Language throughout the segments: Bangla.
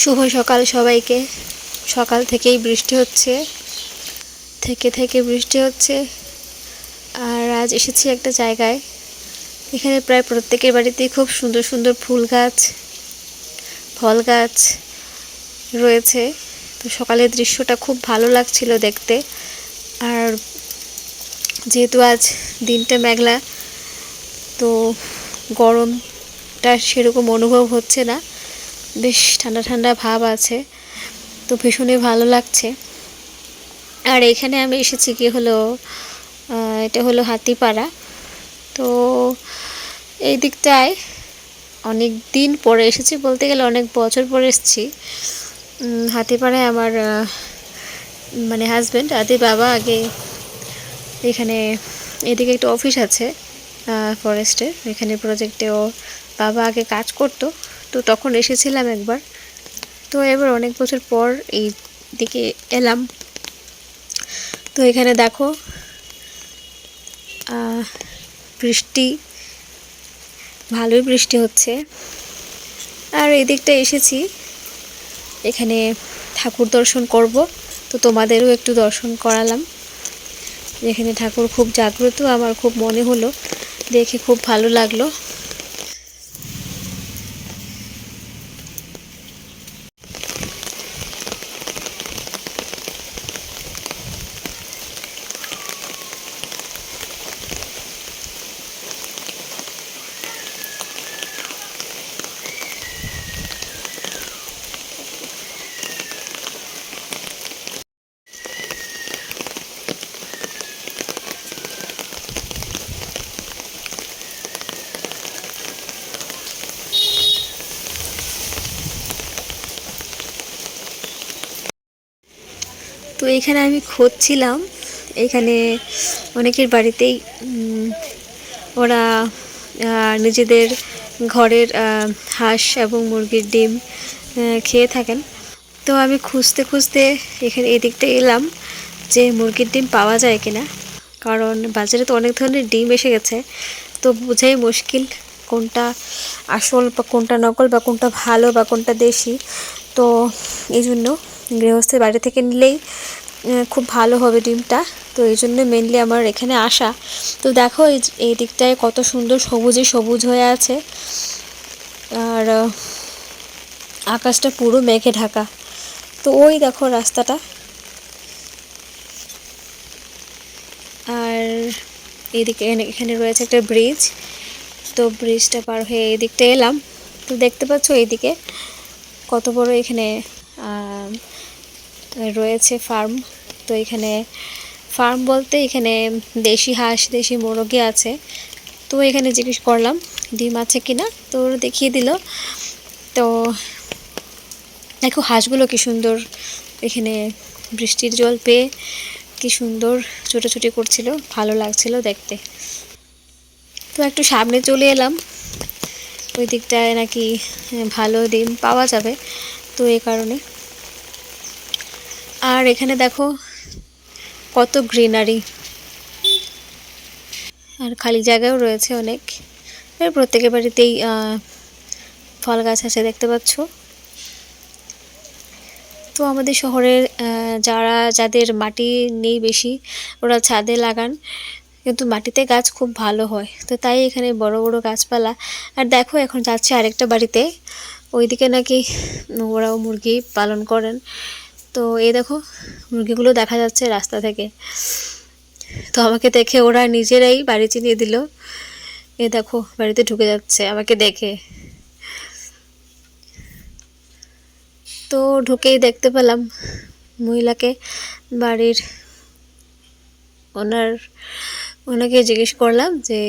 শুভ সকাল সবাইকে। সকাল থেকেই বৃষ্টি হচ্ছে, থেকে থেকে বৃষ্টি হচ্ছে। আর আজ এসেছি একটা জায়গায়, এখানে প্রায় প্রত্যেকের বাড়িতেই খুব সুন্দর সুন্দর ফুল গাছ, ফল গাছ রয়েছে। তো সকালের দৃশ্যটা খুব ভালো লাগছিল দেখতে। আর যেহেতু আজ দিনটা মেঘলা, তো গরমটা সেরকম অনুভব হচ্ছে না। বেশ ঠান্ডা ঠান্ডা ভাব আছে তো ভীষণই ভালো লাগছে। আর এখানে আমি এসেছি কি হলো এটা হলো হাতিপাড়া। তো এই দিকটায় অনেক দিন পরে এসেছি বলতে গেলে অনেক বছর পরে এসেছি। হাতিপাড়ায় আমার মানে হাজব্যান্ড আদি বাবা আগে এখানে, এদিকে একটা অফিস আছে ফরেস্টের এখানে প্রজেক্টে ও বাবা আগে কাজ করতো। তো তখন এসেছিলাম একবার। তো এবার অনেক বছর পর এই দিকে এলাম। তো এখানে দেখো বৃষ্টি, ভালোই বৃষ্টি হচ্ছে। আর এই দিকটা এসেছি, এখানে ঠাকুর দর্শন করব। তো তোমাদেরও একটু দর্শন করালাম। যেখানে ঠাকুর খুব জাগ্রত, আমার খুব মনে হলো, দেখে খুব ভালো লাগল। তো এখানে আমি খুঁজছিলাম। এখানে অনেকের বাড়িতেই ওরা নিজেদের ঘরের হাঁস এবং মুরগির ডিম খেয়ে থাকেন। তো আমি খুঁজতে খুঁজতে এখানে এদিকটা এলাম যে মুরগির ডিম পাওয়া যায় কিনা। কারণ বাজারে তো অনেক ধরনের ডিম এসে গেছে। তো বোঝাই মুশকিল কোনটা আসল বা কোনটা নকল বা কোনটা ভালো বা কোনটা দেশি। তো এই জন্য গৃহস্থের বাড়ি থেকে নিলেই খুব ভালো হবে ডিমটা। তো এই জন্য মেনলি আমার এখানে আসা। তো দেখো এই দিকটায় কত সুন্দর সবুজে সবুজ হয়ে আছে। আর আকাশটা পুরো মেঘে ঢাকা। তো ওই দেখো রাস্তাটা। আর এদিকে এখানে- রয়েছে একটা ব্রিজ তো ব্রিজটা পার হয়ে এই দিকটা এলাম। তো দেখতে পাচ্ছ এইদিকে কত বড় এখানে রয়েছে ফার্ম। তো এখানে ফার্ম বলতে এখানে দেশি হাঁস, দেশি মুরগি আছে। তো এখানে জিজ্ঞেস করলাম, ডিম আছে কিনা? তো দেখিয়ে দিল। তো দেখো হাঁসগুলো কি সুন্দর এখানে বৃষ্টির জল পেয়ে কি সুন্দর ছোটাছুটি করছিল, ভালো লাগছিল দেখতে। তো একটু সামনে চলে এলাম। ওই দিকটায় নাকি ভালো ডিম পাওয়া যাবে। তো এই কারণে আর এখানে দেখো কত গ্রিনারি। আর খালি জায়গাও রয়েছে অনেক। প্রত্যেকের বাড়িতেই ফল গাছ আছে দেখতে পাচ্ছ। তো আমাদের শহরের যারা, যাদের মাটি নেই বেশি, ওরা ছাদে লাগান। কিন্তু মাটিতে গাছ খুব ভালো হয়। তো তাই এখানে বড় বড় গাছপালা। আর দেখো এখন যাচ্ছে আরেকটা বাড়িতে। ওইদিকে নাকি ওরাও মুরগি পালন করেন। তো এই দেখো, মুরগিগুলো দেখা যাচ্ছে রাস্তা থেকে। তো আমাকে দেখে ওরা নিজেরাই বাড়ি চিনিয়ে দিল। এ দেখো, বাড়িতে ঢুকে যাচ্ছে আমাকে দেখে। তো ঢুকেই দেখতে পেলাম মহিলাকে, বাড়ির ওনার, ওনাকে জিজ্ঞেস করলাম যে,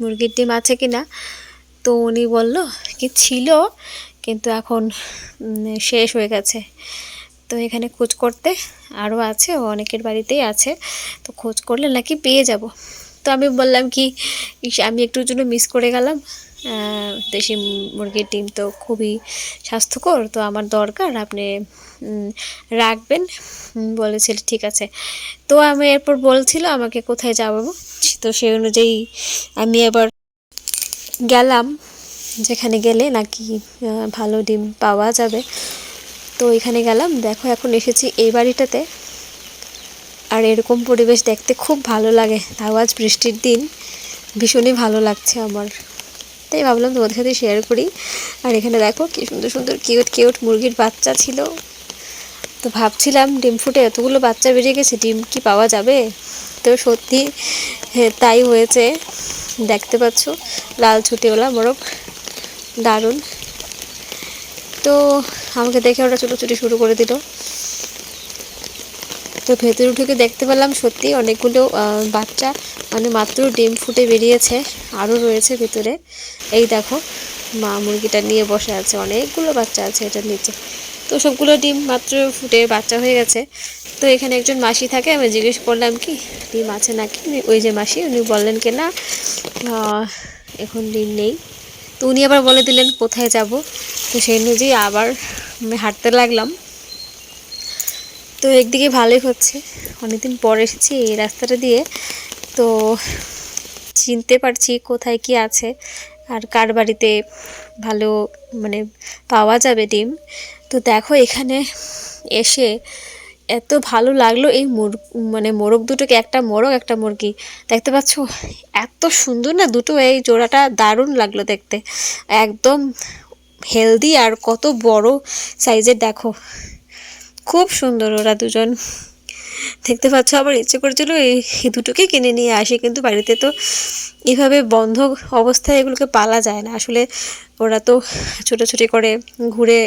মুরগির ডিম আছে কি না তো উনি বলল কি ছিল, কিন্তু এখন শেষ হয়ে গেছে। তো এখানে খোঁজ করতে আরও আছে অনেকের বাড়িতেই আছে, তো খোঁজ করলে নাকি পেয়ে যাব। তো আমি বললাম কি আমি একটুর জন্য মিস করে গেলাম। দেশি মুরগির ডিম তো খুবই স্বাস্থ্যকর, তো আমার দরকার, আপনি রাখবেন। বলেছিল ঠিক আছে। তো আমি এরপর বলছিল, আমাকে কোথায় যাব? তো সেই অনুযায়ী আমি এবার গেলাম, যেখানে গেলে নাকি ভালো ডিম পাওয়া যাবে। তো এখানে গেলাম। দেখো এখন এসেছি এই বাড়িটাতে। আর এরকম পরিবেশ দেখতে খুব ভালো লাগে। তাও আজ বৃষ্টির দিন। ভীষণই ভালো লাগছে আমার। তাই ভাবলাম তোমাদের সাথে শেয়ার করি। আর এখানে দেখো কি সুন্দর সুন্দর কিউট কিউট মুরগির বাচ্চা ছিল। তো ভাবছিলাম ডিম ফুটে এতগুলো বাচ্চা বেরিয়ে গেছে ডিম কি পাওয়া যাবে? তো সত্যি হ্যাঁ, তাই হয়েছে। দেখতে পাচ্ছ লাল ছুটিওয়ালা মোরগ। দারুণ। তো আমাকে দেখে ওরা ছোটোছুটি শুরু করে দিল। তো ভেতরে ঢুকে দেখতে পেলাম সত্যি অনেকগুলো বাচ্চা মানে মাত্র ডিম ফুটে বেরিয়েছে, আরও রয়েছে ভিতরে। এই দেখো, মা মুরগিটা নিয়ে বসে আছে, অনেকগুলো বাচ্চা আছে এটার নিচে। তো সবগুলো ডিম মাত্র ফুটে বাচ্চা হয়ে গেছে। তো এখানে একজন মাসি থাকে, আমি জিজ্ঞেস করলাম, কি, ডিম আছে নাকি? ওই যে মাসি, উনি বললেন কি, না এখন ডিম নেই। তো উনি আবার বলে দিলেন, কোথায় যাব? তো সেই অনুযায়ী আবার আমি হাঁটতে লাগলাম। তো একদিকে ভালোই হচ্ছে, অনেকদিন পর এসেছি এই রাস্তাটা দিয়ে। তো চিনতে পারছি কোথায় কি আছে আর কার বাড়িতে ভালো মানে পাওয়া যাবে ডিম। তো দেখো এখানে এসে এত ভালো লাগল এই মুর মানে মোরগ দুটোকে, একটা মোরগ, একটা মুরগি। দেখতে পাচ্ছ? এত সুন্দর না দুটো, এই জোড়াটা দারুণ লাগল দেখতে। একদম হেলদি আর কত বড় সাইজের, দেখো। খুব সুন্দর ওরা দুজন। দেখতে পাচ্ছ, আবার ইচ্ছে করেছিল এই দুটোকে কিনে নিয়ে আসি, কিন্তু বাড়িতে তো এভাবে বন্ধ অবস্থায় এগুলোকে পালা যায় না। আসলে ওরা তো ছোটাছুটি করে, ঘুরে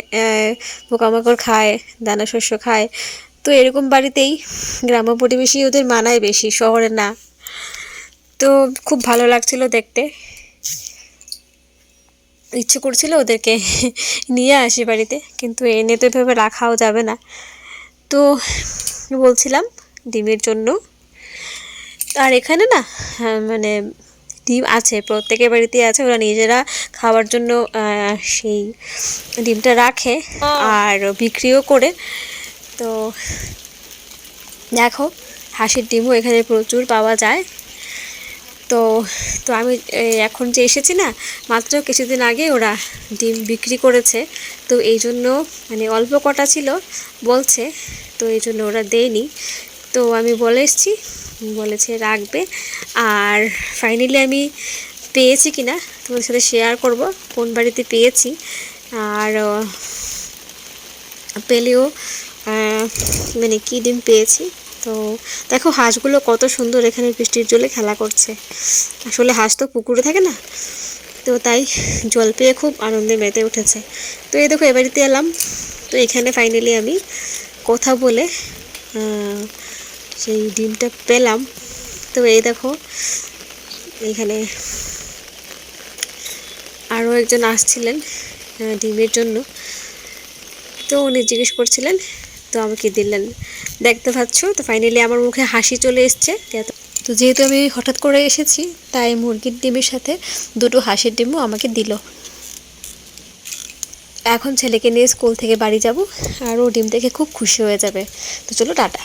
পোকামাকড় খায়, দানা শস্য খায়। তো এরকম বাড়িতেই গ্রাম্য পরিবেশই ওদের মানায় বেশি, শহরে না। তো খুব ভালো লাগছিল দেখতে। ইচ্ছে করছিল ওদেরকে নিয়ে আসি বাড়িতে কিন্তু এনে তো এভাবে রাখাও যাবে না। তো বলছিলাম ডিমের জন্য। আর এখানে না হ্যাঁ, মানে ডিম আছে প্রত্যেকের বাড়িতেই আছে ওরা নিজেরা খাওয়ার জন্য সেই ডিমটা রাখে আর বিক্রিও করে। তো দেখো হাঁসের ডিমও এখানে প্রচুর পাওয়া যায়। তো তো আমি এখন যে এসেছি না, মাত্র কিছুদিন আগে ওরা ডিম বিক্রি করেছে। তো এই জন্য মানে অল্প কটা ছিল, বলছে, তো এই জন্য ওরা দেয়নি। তো আমি বলে এসেছি, বলেছে রাখবে। আর ফাইনালি আমি পেয়েছি কি না তোমাদের সাথে শেয়ার করব, কোন বাড়িতে পেয়েছি। আর পেলেও মানে কী ডিম পেয়েছি তো দেখো হাঁসগুলো কত সুন্দর এখানে বৃষ্টির জলে খেলা করছে। আসলে হাঁস তো পুকুরে থাকে না, তো তাই জল পেয়ে খুব আনন্দে মেতে উঠেছে। তো এই দেখো এবাড়িতে এলাম। তো এখানে ফাইনালি আমি কথা বলে সেই ডিমটা পেলাম। তো এই দেখো, এখানে আরও একজন আসছিলেন ডিমের জন্য। তো উনি জিজ্ঞেস করছিলেন তো আমাকে দিলেন। দেখতে পাচ্ছ, তো ফাইনালি আমার মুখে হাসি চলে এসছে। তো যেহেতু আমি হঠাৎ করে এসেছি, তাই মুরগির ডিমের সাথে দুটো হাঁসের ডিমও আমাকে দিল। এখন ছেলেকে নিয়ে স্কুল থেকে বাড়ি যাব, আর ও ডিম দেখে খুব খুশি হয়ে যাবে। তো চলো টাটা।